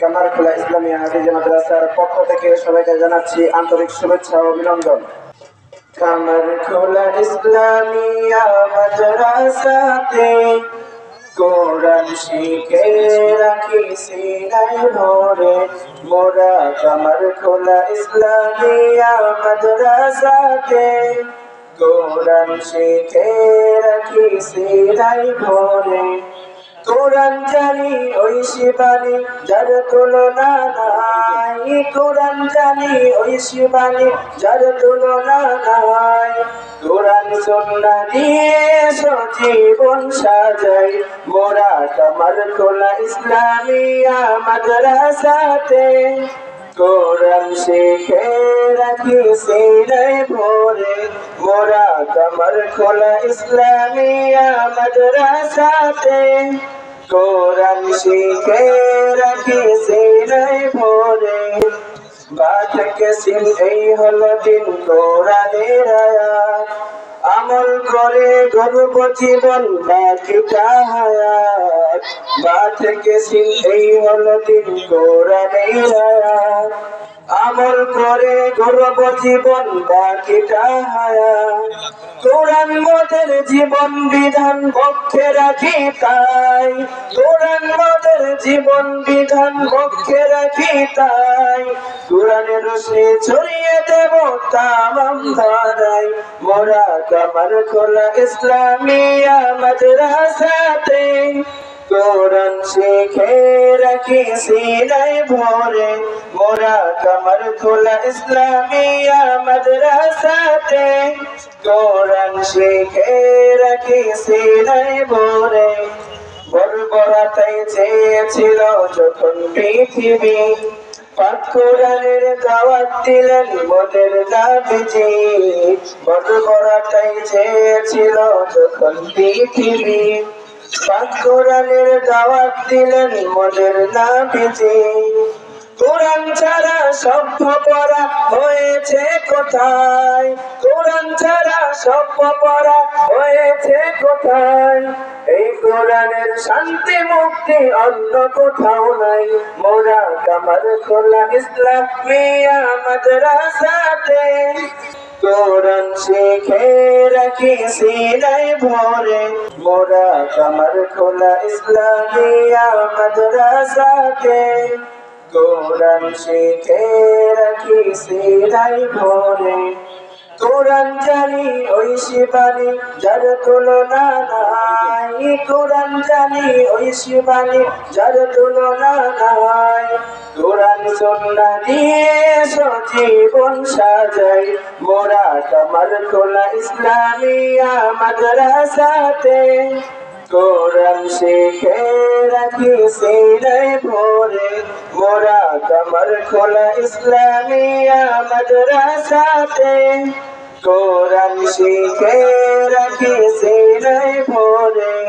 কামারখোলা ইসলামী হাফিজ মাদ্রাসার পক্ষ থেকে সবাইকে জানাচ্ছি আন্তরিক শুভেচ্ছা ও অভিনন্দন। কামারখোলা ইসলামিয়া মাদ্রাসাতে কোরআন শিখে রাখি সিনাই ভরে। মোরা কামারখোলা ইসলামিয়া মাদ্রাসাতে কোরআন শিখে রাখি সিনাই ভরে। কোরআন জানি ওই শিবানী, যার তুলনা নাই। কোরআন জানি ওই শিবানী, যার তুলনা নাই। কোরআন সন্না দিয়ে সজীবন সাজাই মোরা কামার খোলা ইসলামিয়া মাদ্রাসাতে। কোরআন শিখে রাখি সিলাই ভোরে, মোরা কামার খোলা ইসলামিয়া মাদ্রাসাতে কোরআন শিখে রাখি সিলাই ভোরে বাতকে সিল এই হলো দিন কোরআনের আয়াত আমল করে গর্ব জীবন বাকিটা হায়াত বাতকে সিল এই হলো দিন কোরআনের আয়াত আমল করে গর্ব জীবন বাকিটা হায়াত কোরআন মোদের জীবন বিধান পক্ষে রাখি তাই। মোদের জীবন বিধান পক্ষে রাখি তাই। কোরআনের রশ্মি ছড়িয়ে দেব তামাম ধারাই মোরা কামার খোলা ইসলামিয়া মাদ্রাসাতে। কোরআন শিখে রাখি সিলাই ভোরে। মোরা কামার খোলা ইসলামিয়া মাদ্রাসাতে। কোরআন শিখে রাখি সিলাই ভোরে। বর্বরতাই চেয়েছিল যখন পৃথিবী। পাক কোরআনের দাওয়াত দিলেন মোদের নাবিজি বর্বরতাই চেয়েছিল যখন পৃথিবী। পাক কোরআনের দাওয়াত দিলেন মোদের নাবিজি। কোরআন ছাড়া সভ্য পড়া হয়েছে কোথায়? কোরআন ছাড়া সভ্য পড়া হয়েছে কোথায়? এই কোরআনের শান্তি মুক্তি অন্য কোথাও নাই। মোরা কামার খোলা ইসলাম মিয়া মাদ্রাসাতে শিখে রাখি সিলাই ভরে। মোরা কামার খোলা ইসলামিয়া মাদ্রাসাতে কোরআন শিখে রাখি সিলাই ভরে। কোরআন জানি ওই শিবানী, যার তুলনা নাই। কোরআন জানি ওই শিবানী, যার তুলনা নাই। সন্না দিয়ে সজীবন সাজাই। মোরা কামার খোলা ইসলামিয়া মাদ্রাসাতে। কোরআন শিখে রাখি সিলাই ভোরে। মোরা কামার খোলা ইসলামিয়া মাদ্রাসাতে। কোরআন শিখে রাখি সিলাই ভোরে।